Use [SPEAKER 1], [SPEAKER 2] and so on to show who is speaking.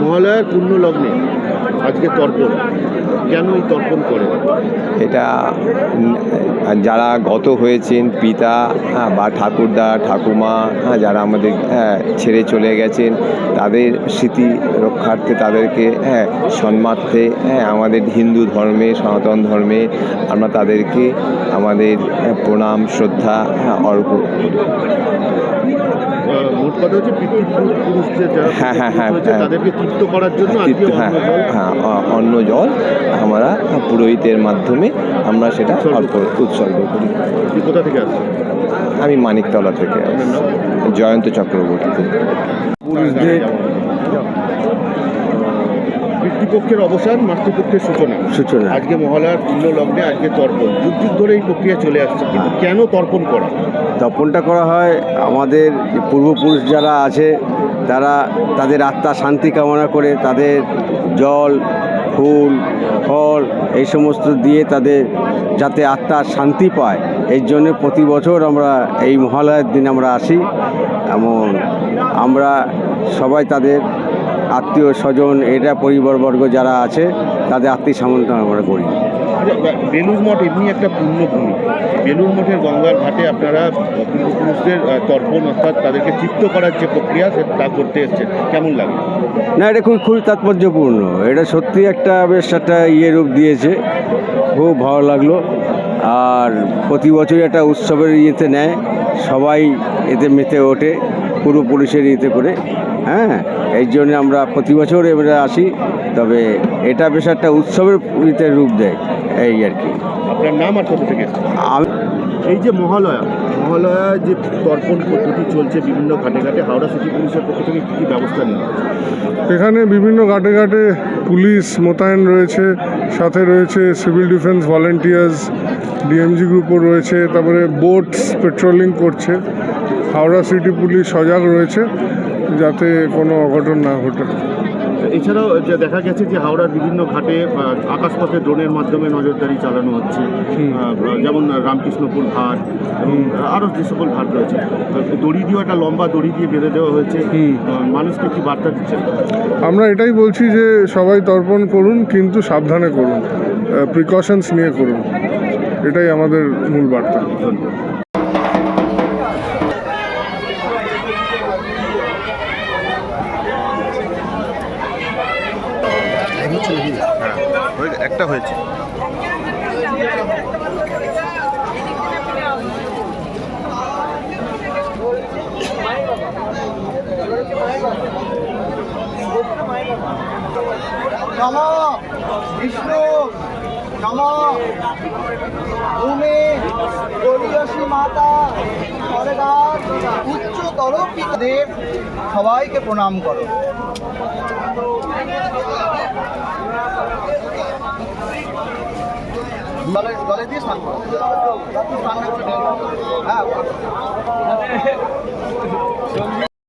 [SPEAKER 1] মহালয়ার পূর্ণ লগ্নে আজকে তর্পণ। কেন এই তর্পণ করে?
[SPEAKER 2] এটা যারা গত হয়েছেন, পিতা বা ঠাকুরদা, ঠাকুমা যারা আমাদের ছেড়ে চলে গেছেন, তাদের স্মৃতি রক্ষার্থে তাদেরকে হ্যাঁ সম্মার্থে হ্যাঁ আমাদের হিন্দু ধর্মে, সনাতন ধর্মে আমরা তাদেরকে আমাদের প্রণাম, শ্রদ্ধা হ্যাঁ
[SPEAKER 1] কথা হচ্ছে পিতৃপুরুষদের যারা
[SPEAKER 2] হ্যাঁ, হ্যাঁ, হ্যাঁ, হ্যাঁ।
[SPEAKER 1] তাদেরকে তৃপ্ত করার জন্য
[SPEAKER 2] হ্যাঁ
[SPEAKER 1] অন্ন জল
[SPEAKER 2] হ্যাঁ অন্ন জল আমরা পুরোহিতের মাধ্যমে আমরা সেটা উৎসর্গ করি।
[SPEAKER 1] কোথা থেকে
[SPEAKER 2] আমি মানিকতলা থেকে জয়ন্ত চক্রবর্তী।
[SPEAKER 1] পুরুষদের পিতৃপক্ষের অবসান মাতৃপক্ষের সূচনা।
[SPEAKER 3] সূচনা।
[SPEAKER 1] আজকে মহালয়ার পূর্ণ লগ্নে আজকে তর্পণ। যুগ যুগ ধরে এই প্রক্রিয়া চলে আসছে কিন্তু কেন তর্পণ করা?
[SPEAKER 3] তর্পণটা করা হয় আমাদের পূর্বপুরুষ যারা আছে তারা তাদের আত্মা শান্তি কামনা করে তাদের জল ফুল ফল এই সমস্ত দিয়ে তাদের যাতে আত্মা শান্তি পায়। এই জন্য প্রতি বছর আমরা এই মহালয়ার দিন আমরা আসি। এবং আমরা সবাই তাদের আত্মীয় স্বজন এটা পরিবারবর্গ যারা আছে তাদের আত্মীয় সামন্তন আমরা করি।
[SPEAKER 1] বেলুর মঠ এমনি একটা পুণ্যভূমি বেলুর মঠের গঙ্গার ঘাটে আপনারা পূর্বপুরুষদের তর্পণ অর্থাৎ তাদেরকে তৃপ্ত করার যে প্রক্রিয়া সে তা করতে এসছেন। কেমন লাগে?
[SPEAKER 3] না এটা খুব খুবই তাৎপর্যপূর্ণ। এটা সত্যি একটা বেশ একটা ইয়ে রূপ দিয়েছে। খুব ভালো লাগল। আর প্রতি বছরই একটা উৎসবের ইয়েতে নেয় সবাই এতে মেতে ওঠে পূর্বপুরুষের ইয়েতে করে হ্যাঁ এই জন্য আমরা প্রতি বছর এবারে আসি তবে এটা বেশ একটা উৎসবের ইয়েতে রূপ দেয় এই আর কি
[SPEAKER 1] আপনার নাম আর কোথা থেকে?
[SPEAKER 3] আমি
[SPEAKER 1] এই যে মহালয়া মহালয়া যে তর্পণ পদ্ধতি চলছে বিভিন্ন ঘাটে ঘাটে হাওড়া সিটি পুলিশের পক্ষ থেকে কী কী ব্যবস্থা নেওয়া হচ্ছে?
[SPEAKER 4] এখানে বিভিন্ন ঘাটে ঘাটে পুলিশ মোতায়েন রয়েছে সাথে রয়েছে সিভিল ডিফেন্স ভলেন্টিয়ার্স, ডিএমজি গ্রুপও রয়েছে, তারপরে বোটস পেট্রোলিং করছে, হাওড়া সিটি পুলিশ সজাগ রয়েছে যাতে কোনো অঘটন না ঘটে।
[SPEAKER 1] এছাড়াও যে দেখা গেছে যে হাওড়ার বিভিন্ন ঘাটে আকাশপথে ড্রোনের মাধ্যমে নজরদারি চালানো হচ্ছে। যেমন রামকৃষ্ণপুর ঘাট এবং আরও যে সকল ঘাট রয়েছে। দড়ি দিয়ে একটা লম্বা দড়ি দিয়ে বেঁধে দেওয়া হয়েছে। মানুষকে কি বার্তা দিচ্ছে
[SPEAKER 4] আমরা এটাই বলছি যে সবাই তর্পণ করুন কিন্তু সাবধানে করুন। প্রিকশনস নিয়ে করুন। এটাই আমাদের মূল বার্তা।
[SPEAKER 1] ধন্যবাদ। হ্যাঁ, একটা হয়েছে।
[SPEAKER 5] নম বিষ্ণু নম। ভূমি গরিয়সী মাতা স্বর্গার উচ্চতর পিতাদের সবাইকে প্রণাম করো। জলে জলে দিয়ে স্নান করো স্নান না করে হ্যাঁ